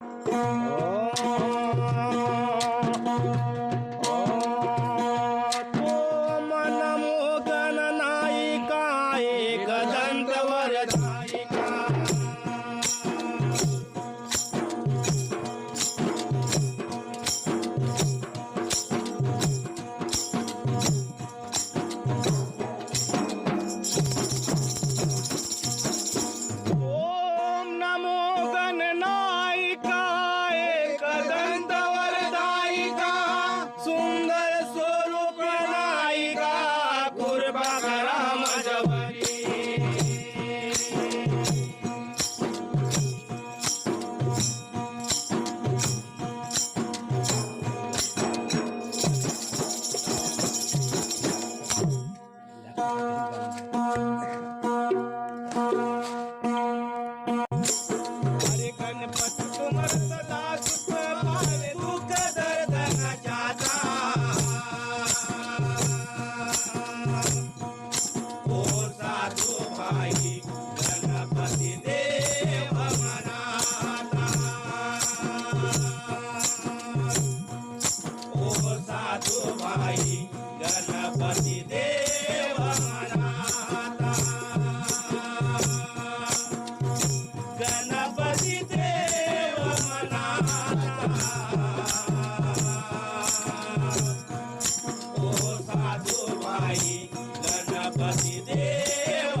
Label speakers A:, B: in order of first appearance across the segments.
A: ああ。साधू माई गणपती देव गणपती देव ओ साधू माई गणपती देव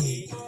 A: Hey.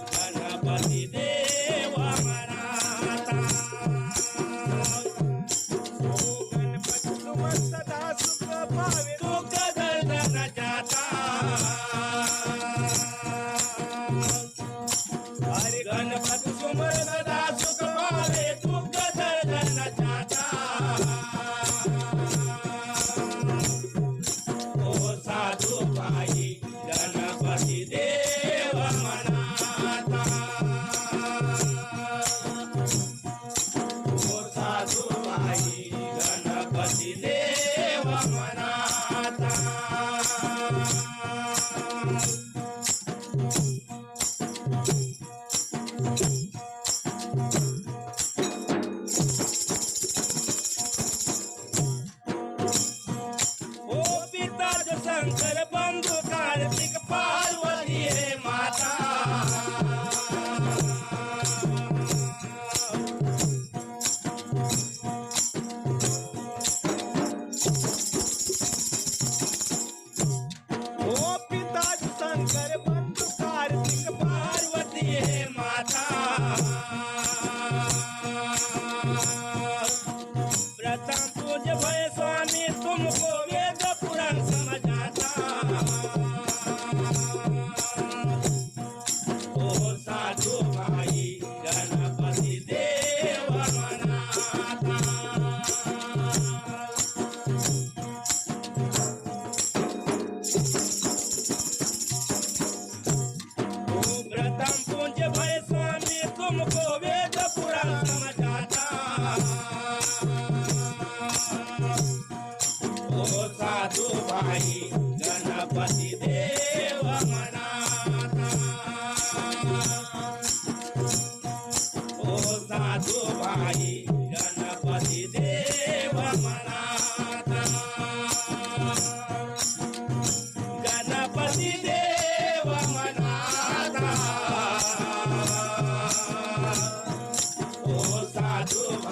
A: शंकर बंधु कार्तिक पार्वती माता.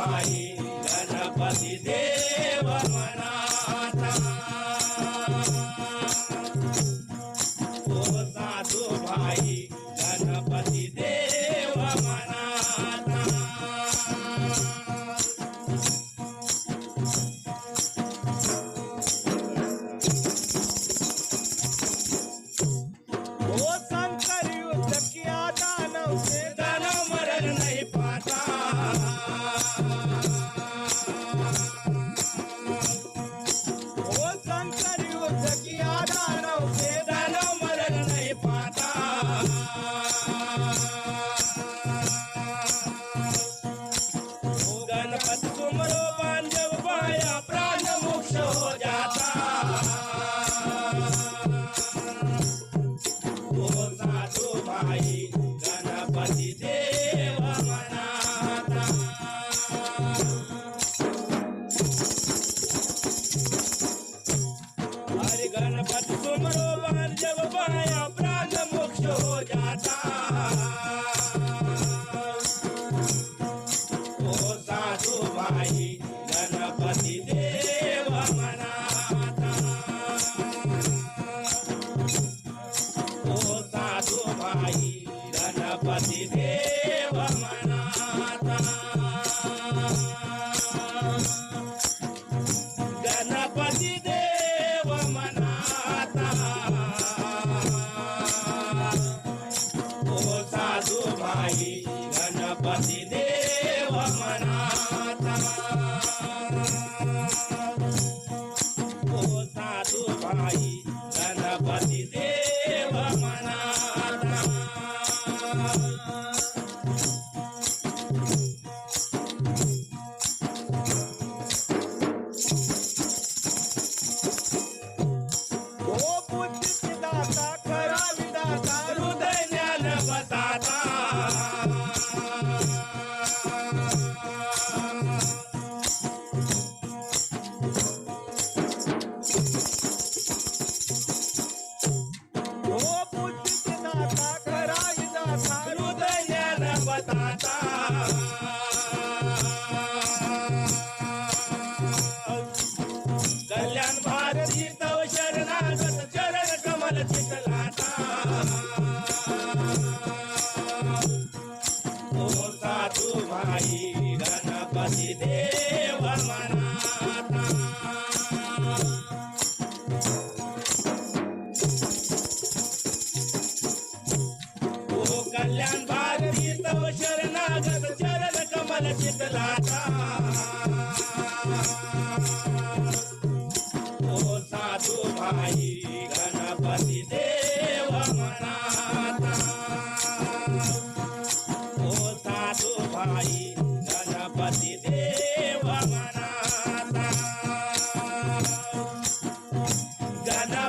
A: माई गणपती दे Ganpati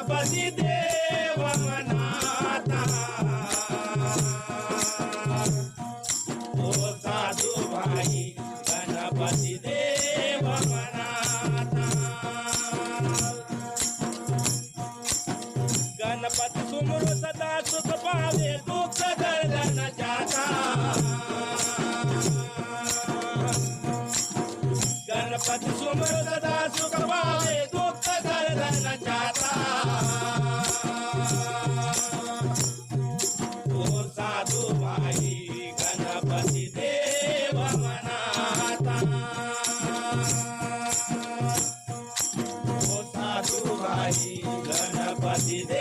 A: na paz de Deus. Gopati De.